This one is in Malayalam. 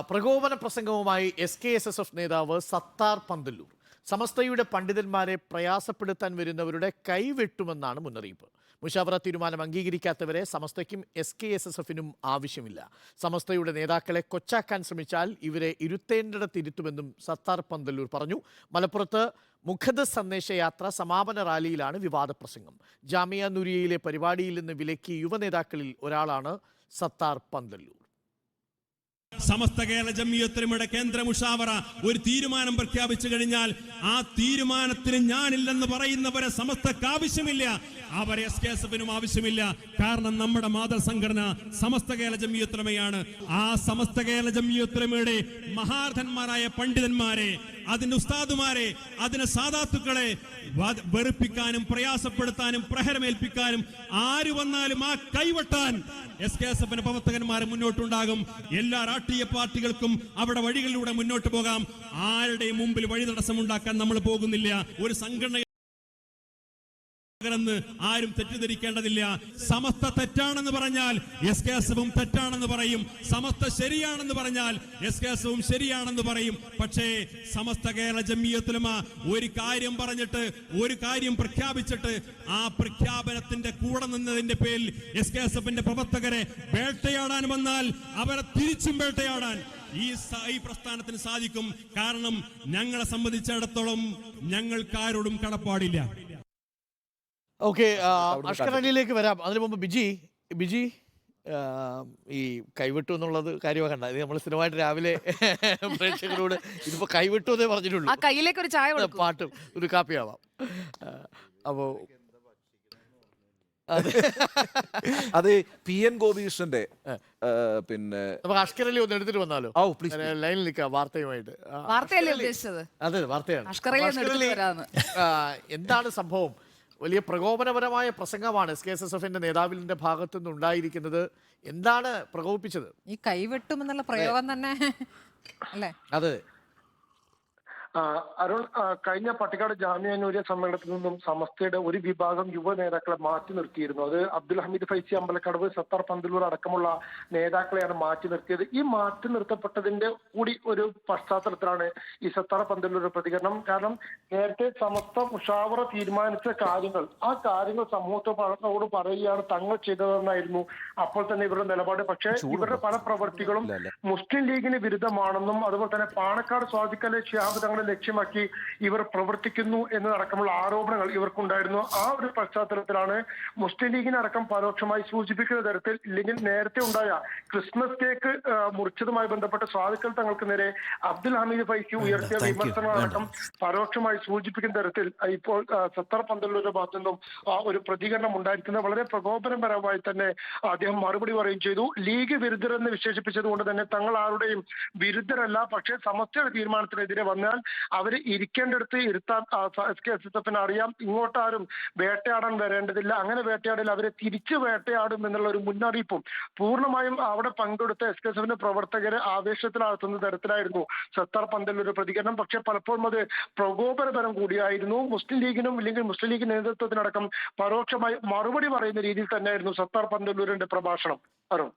പ്രകോപന പ്രസംഗവുമായി S K S S F നേതാവ് സത്താർ പന്തല്ലൂർ. സമസ്തയുടെ പണ്ഡിതന്മാരെ പ്രയാസപ്പെടുത്താൻ വരുന്നവരുടെ കൈവെട്ടുമെന്നാണ് മുന്നറിയിപ്പ്. മുഷാവറ തീരുമാനം അംഗീകരിക്കാത്തവരെ സമസ്തയ്ക്കും എസ് കെ എസ് എസ് എഫിനും ആവശ്യമില്ല. സമസ്തയുടെ നേതാക്കളെ കൊച്ചാക്കാൻ ശ്രമിച്ചാൽ ഇവരെ ഇരുത്തേണ്ടിടത്തിരുത്തുമെന്നും സത്താർ പന്തല്ലൂർ പറഞ്ഞു. മലപ്പുറത്ത് മുഖദ് സന്ദേശയാത്ര സമാപന റാലിയിലാണ് വിവാദ പ്രസംഗം. ജാമിയ നുരിയയിലെ പരിപാടിയിൽ നിന്ന് വിലക്കിയ യുവനേതാക്കളിൽ ഒരാളാണ് സത്താർ പന്തല്ലൂർ. സമസ്ത കേരള ജമ്മിയത്തിനുമിടെ കേന്ദ്ര മുഷാവറ ഒരു തീരുമാനം പ്രഖ്യാപിച്ചു കഴിഞ്ഞാൽ ആ തീരുമാനത്തിന് ഞാനില്ലെന്ന് പറയുന്നവരെ സമസ്തക്ക് ആവശ്യമില്ല. അവരെ എസ് കെ എസ് എഫിനും ആവശ്യമില്ല. കാരണം നമ്മുടെ മാതൃസംഘടന സമസ്ത കേരള ജമ്മിയത്തുലമയാണ് ആ സമസ്ത കേരള ജമ്മിയത്തുലമയുടെ മഹാർഥന്മാരായ പണ്ഡിതന്മാരെ അതിന്റെ ഉസ്താദുമാരെ അതിന്റെ സാധാത്തുക്കളെ വെറുപ്പിക്കാനും പ്രയാസപ്പെടുത്താനും പ്രഹരമേൽപ്പിക്കാനും ആര് വന്നാലും ആ കൈവട്ടാൻ എസ് കെ എസ് എഫിന്റെ പ്രവർത്തകന്മാർ മുന്നോട്ടുണ്ടാകും. എല്ലാ രാഷ്ട്രീയ പാർട്ടികൾക്കും അവിടെ വഴികളിലൂടെ മുന്നോട്ട് പോകാം. ആരുടെയും മുമ്പിൽ വഴി തടസ്സമുണ്ടാക്കാൻ നമ്മൾ പോകുന്നില്ല. ഒരു സംഘടന എന്ന് ആരും തെറ്റിദ്ധരിക്കേണ്ടതില്ല. സമസ്ത തെറ്റാണെന്ന് പറഞ്ഞാൽ എസ് കെ തെറ്റാണെന്ന് പറയും. സമസ്ത ശരിയാണെന്ന് പറഞ്ഞാൽ എസ് കെ ശരിയാണെന്ന് പറയും. പക്ഷേ സമസ്ത കേരള ജമ്മിയത്തിലുമ ഒരു കാര്യം പറഞ്ഞിട്ട് ഒരു കാര്യം പ്രഖ്യാപിച്ചിട്ട് ആ പ്രഖ്യാപനത്തിന്റെ കൂടെ നിന്നതിന്റെ പേരിൽ എസ് കെ എസ് എഫിന്റെ പ്രവർത്തകരെ വേട്ടയാടാൻ വന്നാൽ അവരെ തിരിച്ചും വേട്ടയാടാൻ ഈ ഈ പ്രസ്ഥാനത്തിന് സാധിക്കും. കാരണം ഞങ്ങളെ സംബന്ധിച്ചിടത്തോളം ഞങ്ങൾക്കാരോടും കടപ്പാടില്ല. ഓക്കെ അഷ്കരണിയിലേക്ക് വരാം. അതിനു മുമ്പ് ബിജി ബിജി ഈ കൈവിട്ടു എന്നുള്ളത് കാര്യമാക്കണ്ട ഇത് നമ്മൾ സ്ഥിരമായിട്ട് രാവിലെ പ്രേക്ഷകരോട് ഇതിപ്പോ കൈവിട്ടു എന്നേ പറഞ്ഞിട്ടുള്ളൂ. ആ കയ്യിലേക്ക് ഒരു ചായ പാട്ടും ഒരു കാപ്പിയാവാം ആവാം. അപ്പോ അത് പി എൻ ഗോപികൃഷ്ണന്റെ പിന്നെ നമുക്ക് അഷ്കർ ഒന്ന് എടുത്തിട്ട് വന്നാലോ? ഔ, പ്ലീസ് ലൈനിൽ നിൽക്കാം വാർത്തയുമായിട്ട്. വാർത്തയല്ലേ ഉദ്ദേശിച്ചത്? അതെ വാർത്തയാണ്. എന്താണ് സംഭവം? വലിയ പ്രകോപനപരമായ പ്രസംഗമാണ് എസ് കെ എസ് എസ് എഫിന്റെ നേതാവിന്റെ ഭാഗത്തു നിന്ന് ഉണ്ടായിരിക്കുന്നത്. എന്താണ് പ്രകോപിപ്പിച്ചത്? ഈ കൈവെട്ടും എന്നുള്ള പ്രയോഗം തന്നെ. അല്ലേ? അതെ. അരുൺ കഴിഞ്ഞ പട്ടിക്കാട് ജാമ്യ അനൂര്യ സമ്മേളനത്തിൽ നിന്നും സമസ്തയുടെ ഒരു വിഭാഗം യുവ നേതാക്കളെ മാറ്റി നിർത്തിയിരുന്നു. അത് അബ്ദുൽ ഹമീദ് ഫൈസി അമ്പലക്കടവ് സത്താർ പന്തലൂർ അടക്കമുള്ള നേതാക്കളെയാണ് മാറ്റി നിർത്തിയത്. ഈ മാറ്റി നിർത്തപ്പെട്ടതിന്റെ കൂടി ഒരു പശ്ചാത്തലത്തിലാണ് ഈ സത്താർ പന്തലൂർ പ്രതികരണം. കാരണം നേരത്തെ സമസ്ത മുഷാവറ തീരുമാനിച്ച കാര്യങ്ങൾ ആ കാര്യങ്ങൾ സമൂഹത്തോട് പറയുകയാണ് തങ്ങൾ ചെയ്തതെന്നായിരുന്നു അപ്പോൾ തന്നെ ഇവരുടെ നിലപാട്. പക്ഷേ ഇവരുടെ പല പ്രവൃത്തികളും മുസ്ലിം ലീഗിന് വിരുദ്ധമാണെന്നും അതുപോലെ തന്നെ പാണക്കാട് സ്വാധിക്കലെ ഷിഹാബ് തങ്ങളെ ലക്ഷ്യമാക്കി ഇവർ പ്രവർത്തിക്കുന്നു എന്നതടക്കമുള്ള ആരോപണങ്ങൾ ഇവർക്കുണ്ടായിരുന്നു. ആ ഒരു പശ്ചാത്തലത്തിലാണ് മുസ്ലിം ലീഗിനടക്കം പരോക്ഷമായി സൂചിപ്പിക്കുന്ന തരത്തിൽ ഇല്ലെങ്കിൽ നേരത്തെ ഉണ്ടായ ക്രിസ്മസ് കേക്ക് മുറിച്ചതുമായി ബന്ധപ്പെട്ട സ്വാദിക്കൽ തങ്ങൾക്ക് നേരെ അബ്ദുൽ ഹമീദ് ഫൈസി ഉയർത്തിയ വിമർശനങ്ങളടക്കം പരോക്ഷമായി സൂചിപ്പിക്കുന്ന തരത്തിൽ ഇപ്പോൾ സത്തർ പന്തലൂരുടെ ഭാഗത്തു നിന്നും ആ, ഒരു പ്രതികരണം ഉണ്ടായിരിക്കുന്നത് വളരെ പ്രകോപനപരമായി തന്നെ അദ്ദേഹം മറുപടി പറയുകയും ചെയ്തു. ലീഗ് വിരുദ്ധരെന്ന് വിശേഷിപ്പിച്ചത് കൊണ്ട് തന്നെ തങ്ങൾ ആരുടെയും വിരുദ്ധരല്ല പക്ഷേ സമസ്തയുടെ തീരുമാനത്തിനെതിരെ വന്നാൽ അവർ ഇരിക്കേണ്ടടുത്ത് ഇരുത്താൻ എസ് കെ എഫിന് അറിയാം. ഇങ്ങോട്ടാരും വേട്ടയാടാൻ വരേണ്ടതില്ല. അങ്ങനെ വേട്ടയാടിൽ അവരെ തിരിച്ചു വേട്ടയാടും എന്നുള്ള ഒരു മുന്നറിയിപ്പും പൂർണമായും അവിടെ പങ്കെടുത്ത എസ് കെ എസ് പ്രവർത്തകരെ ആവേശത്തിലാഴ്ത്തുന്ന തരത്തിലായിരുന്നു സത്താർ പന്തലൂർ പ്രതികരണം. പക്ഷെ പലപ്പോഴും അത് പ്രകോപനപരം കൂടിയായിരുന്നു. മുസ്ലിം ലീഗിനും ഇല്ലെങ്കിൽ മുസ്ലിം ലീഗ് നേതൃത്വത്തിനടക്കം പരോക്ഷമായി മറുപടി പറയുന്ന രീതിയിൽ തന്നെയായിരുന്നു സത്താർ പന്തലൂരിന്റെ പ്രഭാഷണം. അരുൺ.